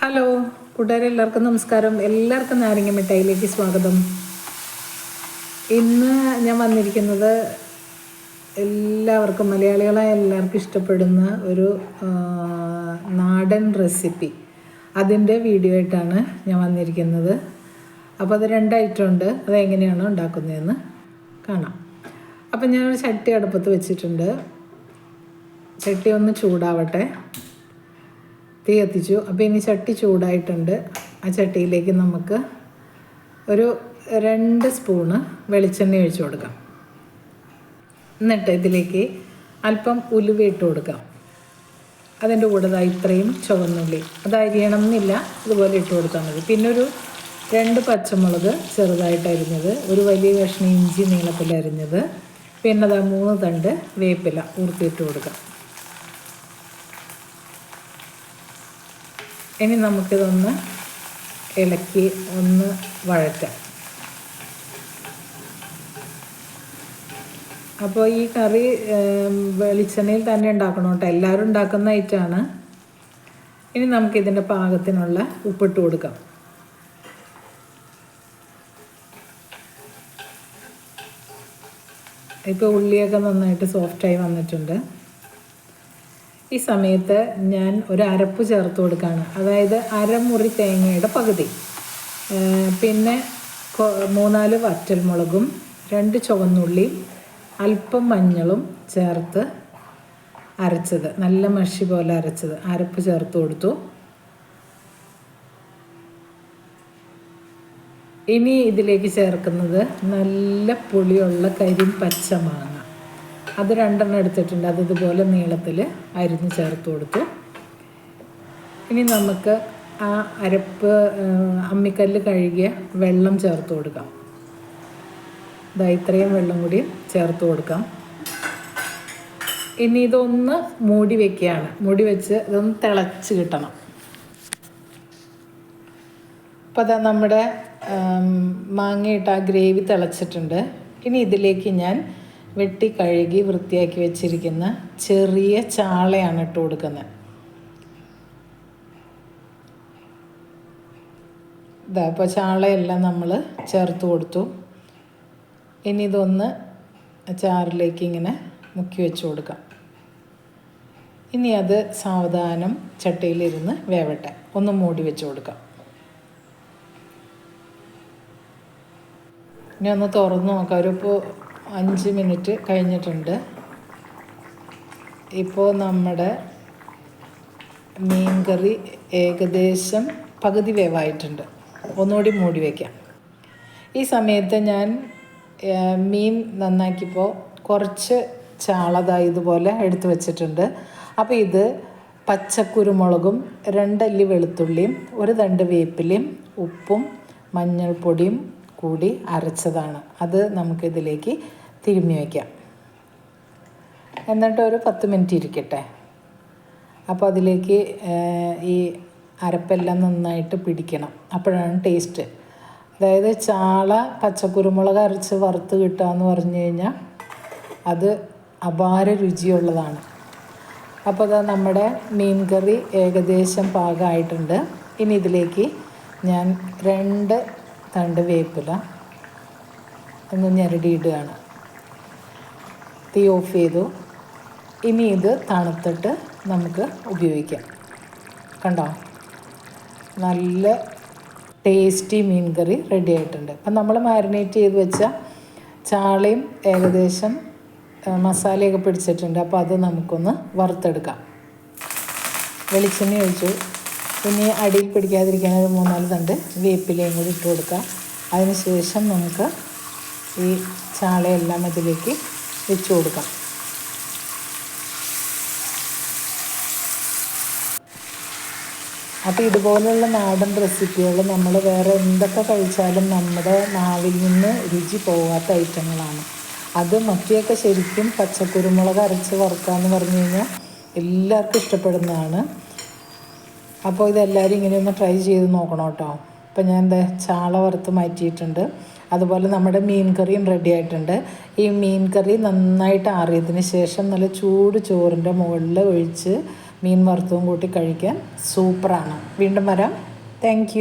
Hello കൂട്ടുകാരെ എല്ലാവർക്കും നമസ്കാരം. എല്ലാവർക്കും നാരങ്ങ മിഠായിലേക്ക് സ്വാഗതം. ഇന്ന് ഞാൻ വന്നിരിക്കുന്നത് എല്ലാവർക്കും മലയാളികളായ എല്ലാവർക്കും ഇഷ്ടപ്പെടുന്ന ഒരു നാടൻ റെസിപ്പി. അതിന്റെ വീഡിയോ ആയിട്ടാണ് ഞാൻ വന്നിരിക്കുന്നത്. അപ്പോൾ അത് രണ്ട് ഐറ്റം ഉണ്ട് അത് എങ്ങനെയാണ് ഉണ്ടാക്കുന്നതെന്ന് കാണാം. അപ്പം ഞാനൊരു ചട്ടി അടുപ്പത്ത് വെച്ചിട്ടുണ്ട്. ചട്ടി ഒന്ന് ചൂടാവട്ടെ. തീ കത്തിച്ചു അപ്പോൾ ഇനി ചട്ടി ചൂടായിട്ടുണ്ട്. ആ ചട്ടിയിലേക്ക് നമുക്ക് ഒരു രണ്ട് സ്പൂണ് വെളിച്ചെണ്ണ ഒഴിച്ചു കൊടുക്കാം. എന്നിട്ട് ഇതിലേക്ക് അല്പം ഉലുവ ഇട്ട് കൊടുക്കാം. അതിന്റെ കൂടെ ഇത്രയും ചുവന്നുള്ളി. അത് അരിയണം എന്നില്ല ഇതുപോലെ ഇട്ട് കൊടുത്താൽ മതി. പിന്നെ ഒരു രണ്ട് പച്ചമുളക് ചെറുതായിട്ട് അരിഞ്ഞത്. ഒരു വലിയ കഷ്ണം ഇഞ്ചി നീളത്തിൽ അരിഞ്ഞത്. പിന്നെ അതാ മൂന്ന് തണ്ട് വേപ്പില ഊർത്തിയിട്ട് കൊടുക്കാം. ഇനി നമുക്കിതൊന്ന് ഇളക്കി ഒന്ന് വഴറ്റാം. അപ്പോൾ ഈ കറി വെളിച്ചെണ്ണയിൽ തന്നെ ഉണ്ടാക്കണം കേട്ടോ. എല്ലാവരും ഉണ്ടാക്കുന്ന ഐറ്റമാണ് ഇനി നമുക്കിതിന്റെ പാകത്തിനുള്ള ഉപ്പിട്ട് കൊടുക്കാം. ഇപ്പോൾ ഉള്ളിയൊക്കെ നന്നായിട്ട് സോഫ്റ്റായി വന്നിട്ടുണ്ട്. ഈ സമയത്ത് ഞാൻ ഒരു അരപ്പ് ചേർത്ത് കൊടുക്കുകയാണ്. അതായത് അരമുറി തേങ്ങയുടെ പകുതി. പിന്നെ മൂന്നാൽ വറ്റൽമുളകും രണ്ട് ചുവന്നുള്ളി അല്പം മഞ്ഞളും ചേർത്ത് അരച്ചത്. നല്ല മഷി പോലെ അരച്ചത്. അരപ്പ് ചേർത്ത് കൊടുത്തു. ഇനി ഇതിലേക്ക് ചേർക്കുന്നത് നല്ല പുളിയുള്ള കരിം അത് രണ്ടെണ്ണം എടുത്തിട്ടുണ്ട്. അത് ഇതുപോലെ നീളത്തിൽ അരിഞ്ഞ് ചേർത്ത് കൊടുത്തു. ഇനി നമുക്ക് ആ അരപ്പ് അമ്മിക്കല്ല് കഴുകിയ വെള്ളം ചേർത്ത് കൊടുക്കാം. ഇതാ ഇത്രയും വെള്ളം കൂടി ചേർത്ത് കൊടുക്കാം. ഇനി ഇതൊന്ന് മൂടി വെക്കുകയാണ്. മൂടി വെച്ച് ഇതൊന്ന് തിളച്ച് കിട്ടണം. അപ്പോൾ അതാ നമ്മുടെ മാങ്ങയിട്ട് ആ ഗ്രേവി തിളച്ചിട്ടുണ്ട്. ഇനി ഇതിലേക്ക് ഞാൻ വെട്ടി കഴുകി വൃത്തിയാക്കി വെച്ചിരിക്കുന്ന ചെറിയ ചാളയാണ് ഇട്ട് കൊടുക്കുന്നത്. ഇതാ അപ്പോൾ ചാളയെല്ലാം നമ്മൾ ചേർത്ത് കൊടുത്തു. ഇനി ഇതൊന്ന് ചാറിലേക്ക് ഇങ്ങനെ മുക്കി വെച്ച് കൊടുക്കാം. ഇനി അത് സാവധാനം ചട്ടിയിലിരുന്ന് വേവട്ടെ. ഒന്ന് മൂടി വെച്ച് കൊടുക്കാം. ഇനി ഒന്ന് തുറന്ന് നോക്കാം. ഒരു അഞ്ച് മിനിറ്റ് കഴിഞ്ഞിട്ടുണ്ട്. ഇപ്പോൾ നമ്മുടെ മീൻകറി ഏകദേശം പകുതി വേവായിട്ടുണ്ട്. ഒന്നുകൂടി മൂടി വയ്ക്കാം ഈ സമയത്ത് ഞാൻ മീൻ നന്നാക്കിയപ്പോൾ കുറച്ച് ചാളത ഇതുപോലെ എടുത്തു വച്ചിട്ടുണ്ട്. അപ്പോൾ ഇത് പച്ചക്കുരുമുളകും രണ്ടല്ലി വെളുത്തുള്ളിയും ഒരു തണ്ട് വേപ്പിലയും ഉപ്പും മഞ്ഞൾപ്പൊടിയും കൂടി അരച്ചതാണ്. അത് നമുക്കിതിലേക്ക് തിരുമ്മി വയ്ക്കാം. എന്നിട്ട് ഒരു പത്ത് മിനിറ്റ് ഇരിക്കട്ടെ. അപ്പോൾ അതിലേക്ക് ഈ അരപ്പെല്ലാം നന്നായിട്ട് പിടിക്കണം. അപ്പോഴാണ് ടേസ്റ്റ്. അതായത് ചാള പച്ചക്കുരുമുളക് അരച്ച് വറുത്ത് കിട്ടുക എന്ന് പറഞ്ഞു കഴിഞ്ഞാൽ അത് അപാര രുചിയുള്ളതാണ്. അപ്പോൾ അത് നമ്മുടെ മീൻ കറി ഏകദേശം പാകമായിട്ടുണ്ട്. ഇനി ഇതിലേക്ക് ഞാൻ രണ്ട് തണ്ട് വേപ്പില ഒന്ന് ഞെരടിയിടുകയാണ്. തീ ഓഫ് ചെയ്തു. ഇനി ഇത് തണുത്തിട്ട് നമുക്ക് ഉപയോഗിക്കാം. കണ്ടോ? നല്ല ടേസ്റ്റി മീൻ കറി റെഡി ആയിട്ടുണ്ട്. അപ്പം നമ്മൾ മാരിനേറ്റ് ചെയ്ത് വെച്ച ചാളയും ഏകദേശം മസാലയൊക്കെ പിടിച്ചിട്ടുണ്ട്. അപ്പോൾ അത് നമുക്കൊന്ന് വറുത്തെടുക്കാം. വെളിച്ചെണ്ണ ഒഴിച്ചു. ഇനി അടിയിൽ പിടിക്കാതിരിക്കാൻ ഒരു മൂന്നാൽ തണ്ട് വേപ്പിലയും കൂടി ഇട്ട് കൊടുക്കാം. അതിനുശേഷം നമുക്ക് ഈ ചാളയെല്ലാം ഇതിലേക്ക് വെച്ച് കൊടുക്കാം. അപ്പോൾ ഇതുപോലുള്ള നാടൻ റെസിപ്പികൾ നമ്മൾ വേറെ എന്തൊക്കെ കഴിച്ചാലും നമ്മുടെ നാവിൽ നിന്ന് രുചി പോകാത്ത ഐറ്റങ്ങളാണ്. അത് മത്തിയൊക്കെ ശരിക്കും പച്ചക്കുരുമുളക് അരച്ച് വറുക്കുക എന്ന് പറഞ്ഞു കഴിഞ്ഞാൽ എല്ലാവർക്കും ഇഷ്ടപ്പെടുന്നതാണ്. അപ്പോൾ ഇതെല്ലാവരും ഇങ്ങനെ ഒന്ന് ട്രൈ ചെയ്ത് നോക്കണം കേട്ടോ. അപ്പം ഞാൻ എന്താ ചാള വറുത്ത് മാറ്റിയിട്ടുണ്ട്. അതുപോലെ നമ്മുടെ മീൻ കറിയും റെഡി ആയിട്ടുണ്ട്. ഈ മീൻ കറി നന്നായിട്ട് ആറിയതിന് ശേഷം നല്ല ചൂട് ചോറിന്റെ മുകളിൽ ഒഴിച്ച് മീൻ വറുത്തതും കൂട്ടി കഴിക്കാൻ സൂപ്പറാണ് വീണ്ടും വരാം. താങ്ക്